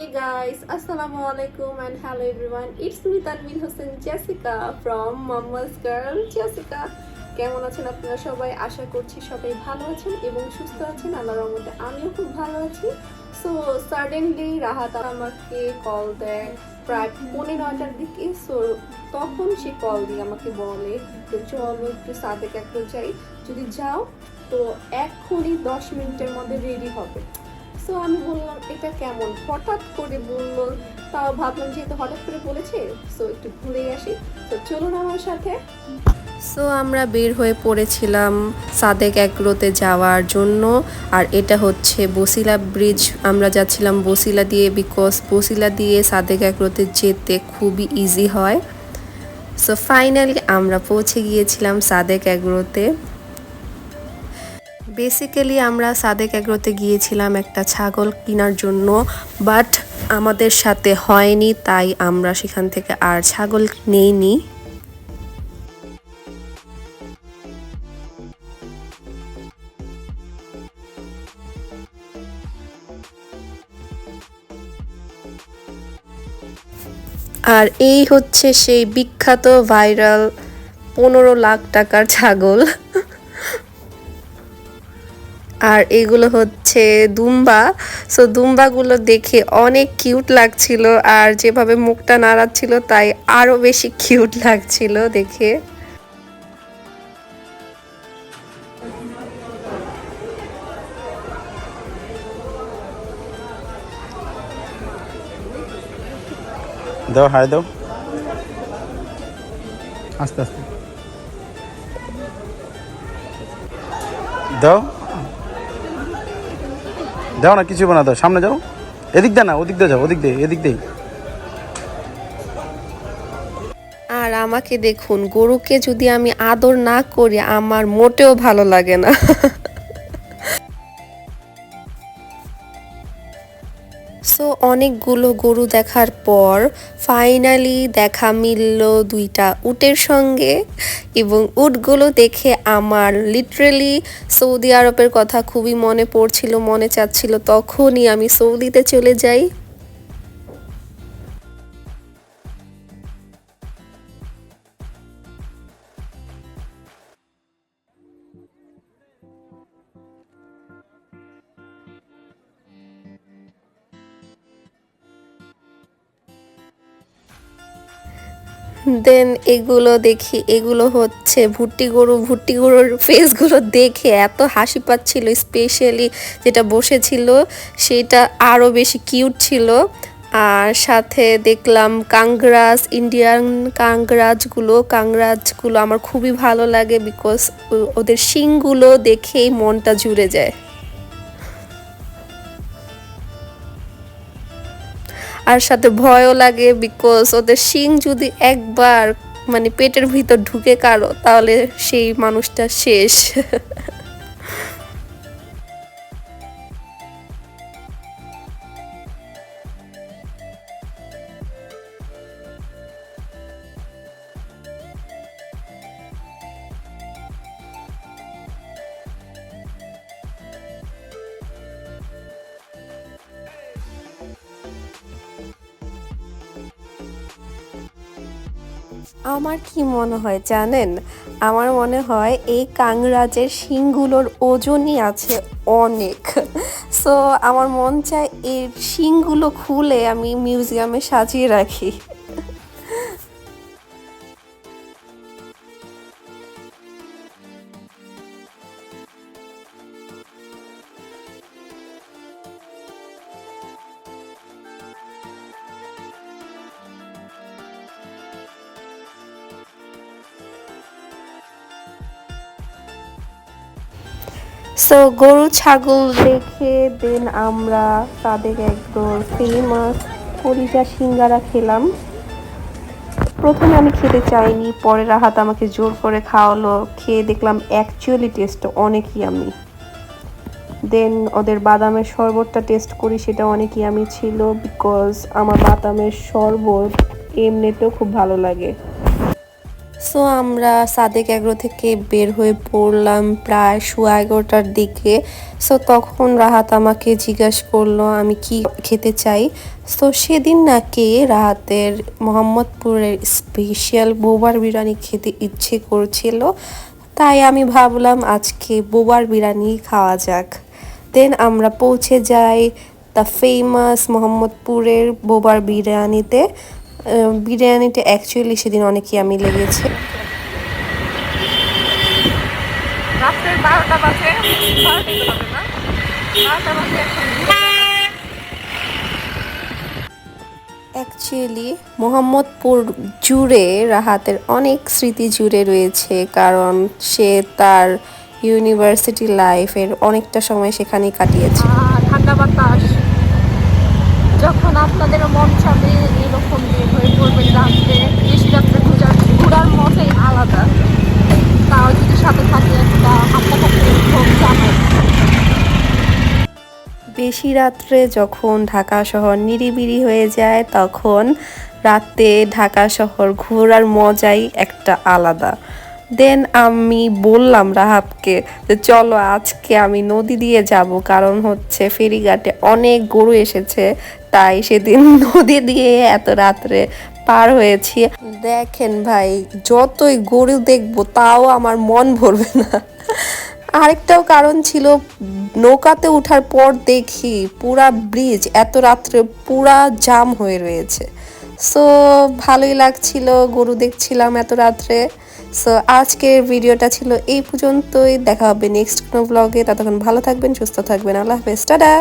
Guys, Assalamu alaikum and hello everyone. It's me Tanvin Hossein Jessica from Mama's Girl. Jessica. কেমন আছেন আপনারা সবাই? আশা করছি সবাই ভালো আছেন এবং সুস্থ আছেন। আল্লাহর রহমতে আমিও খুব ভালো আছি। সো সাডেনলি রাহাত আমাকে কল দেয় প্রায় পৌনে নয়টার দিকে। সো তখন সে কল দিয়ে আমাকে বলে যে চলো একটু সাদেক একটু যাই। যদি যাও তো এক্ষুনি দশ মিনিটের মধ্যে রেডি হবে। সো আমি বললাম, এটা কেমন? হঠাৎ করে বলল, তাও ভাবলাম যেহেতু হঠাৎ করে বলেছে সো একটু ঘুরে আসি। তো চলুন আমার সাথে। সো আমরা বের হয়ে পড়েছিলাম সাদেক এগ্রোতে যাওয়ার জন্য, আর এটা হচ্ছে বসিলা ব্রিজ আমরা যাচ্ছিলাম বসিলা দিয়ে বিকজ বসিলা দিয়ে সাদেক এগ্রোতে যেতে খুবই ইজি হয়। সো ফাইনালি আমরা পৌঁছে গিয়েছিলাম সাদেক এগ্রোতে। বেসিক্যালি আমরা সাদেক এগ্রোতে গিয়েছিলাম একটা ছাগল কেনার জন্য বাট আমাদের সাথে হয়নি, তাই আমরা সেখান থেকে আর ছাগল নেইনি। আর এই হচ্ছে সেই বিখ্যাত ভাইরাল পনেরো লাখ টাকার ছাগল। আর এগুলো হচ্ছে দুম্বা। সো দুম্বাগুলো দেখে অনেক কিউট লাগছিল আর যেভাবে মুখটা নাড়াচ্ছিল তাই আরও বেশি কিউট লাগছিল দেখে। দাও হাই দাও। আস্তে আস্তে। দাও। দাও না, কিছু বানা দাও সামনে যাও। এদিক দে না, ওদিক দিয়ে যাও, ওদিক দিয়ে, এদিক দিয়ে। আর আমাকে দেখুন, গরুকে যদি আমি আদর না করি, আমার মোটেও ভালো লাগে না। অনেকগুলো গরু দেখার পর ফাইনালি দেখা মিলল দুইটা উটের সঙ্গে এবং উটগুলো দেখে আমার লিটারেলি সৌদি আরবের কথা খুবই মনে পড়ছিল, মনে চাচ্ছিল, তখনই আমি সৌদিতে চলে যাই। দেন এগুলো দেখি, এগুলো হচ্ছে ভুট্টি গরু, ভুট্টি গরুর ফেসগুলো দেখে এত হাসি পাচ্ছিল স্পেশালি যেটা বসেছিল সেটা আরও বেশি কিউট ছিল। আর সাথে দেখলাম কাংরাজ ইন্ডিয়ান কাংরাজগুলো কাংরাজগুলো আমার খুবই ভালো লাগে বিকজ ওদের শিংগুলো দেখেই মনটা জুড়ে যায়। আর সাথে ভয়ও লাগে বিকজ ওদের শিং যদি একবার মানে পেটের ভিতর ঢুকে কারও, তাহলে সেই মানুষটা শেষ। আমার কি মনে হয় জানেন? আমার মনে হয় এই কাংরাজের শিংগুলোর ওজনই আছে অনেক। সো আমার মন চায় এর শিংগুলো খুলে আমি মিউজিয়ামে সাজিয়ে রাখি। সো গরু, ছাগল দেখে দেন আমরা তাদের একদম ফেমাস কলিজা সিঙ্গারা খেলাম। প্রথমে আমি খেতে চাইনি, পরে রাহাত আমাকে জোর করে খাওয়ালো, খেয়ে দেখলাম অ্যাকচুয়ালি টেস্ট অনেকই আমি দেন ওদের বাদামের শরবতটা টেস্ট করি, সেটা অনেকই আমি ছিল বিকজ আমার বাদামের শরবত এমনিতেও খুব ভালো লাগে। সো আমরা সাদেক এগ্রো থেকে বের হয়ে পড়লাম প্রায় সোয়া এগারোটার দিকে। সো তখন রাহাত আমাকে জিজ্ঞাসা করল, আমি কি খেতে চাই? সো সেদিন নাকি রাহাতের মোহাম্মদপুরের স্পেশাল বোবার বিরিয়ানি খেতে ইচ্ছে করছিল। তাই আমি ভাবলাম, আজকে বোবার বিরিয়ানি খাওয়া যাক। দেন আমরা পৌঁছে যাই দ্য ফেমাস মোহাম্মদপুরের বোবার বিরিয়ানিতে। বিরিয়ানিটা অ্যাকচুয়ালি সেদিন অনেকই আমি লেগেছে। রাত্রের বারোটা বাজে বারোটাই তো বাজে না। বারোটা বাজে এখন। অ্যাকচুয়ালি মোহাম্মদপুর জুড়ে রাহাতের অনেক স্মৃতি জুড়ে রয়েছে কারণ সে তার ইউনিভার্সিটি লাইফের অনেকটা সময় সেখানেই কাটিয়েছে। ঠান্ডা বাতাস। যখন আপনাদের মন চাবে এরকম হয়ে পড়বেন রাত্রে বেশি রাত্রে ঘোরার ঘোরার মজাই আলাদা। তাও যদি সাথে থাকে একটা হাঁটা হাঁটতে জানায় বেশি রাত্রে যখন ঢাকা শহর নিরিবিরি হয়ে যায়, তখন রাতে ঢাকা শহর ঘোরার মজাই একটা আলাদা। দেন আমি বললাম রাহাবকে যে, চলো আজকে আমি নদী দিয়ে যাব। কারণ হচ্ছে ফেরিঘাটে অনেক গরু এসেছে। তাই সেদিন নদী দিয়ে এত রাত্রে পার হয়েছি। দেখেন ভাই, যতই গরু দেখব তাও আমার মন ভরবে না। আরেকটাও কারণ ছিল, নৌকাতে ওঠার পর দেখি পুরা ব্রিজ এত রাত্রে পুরা জাম হয়ে রয়েছে। সো ভালোই লাগছিল, গরু দেখছিলাম এত রাত্রে। সো আজকের ভিডিওটা ছিল এই পর্যন্তই। দেখা হবে নেক্সট কোনো ব্লগে ততক্ষণ ভালো থাকবেন, সুস্থ থাকবেন। আল্লাহ হাফেজ। টাটা!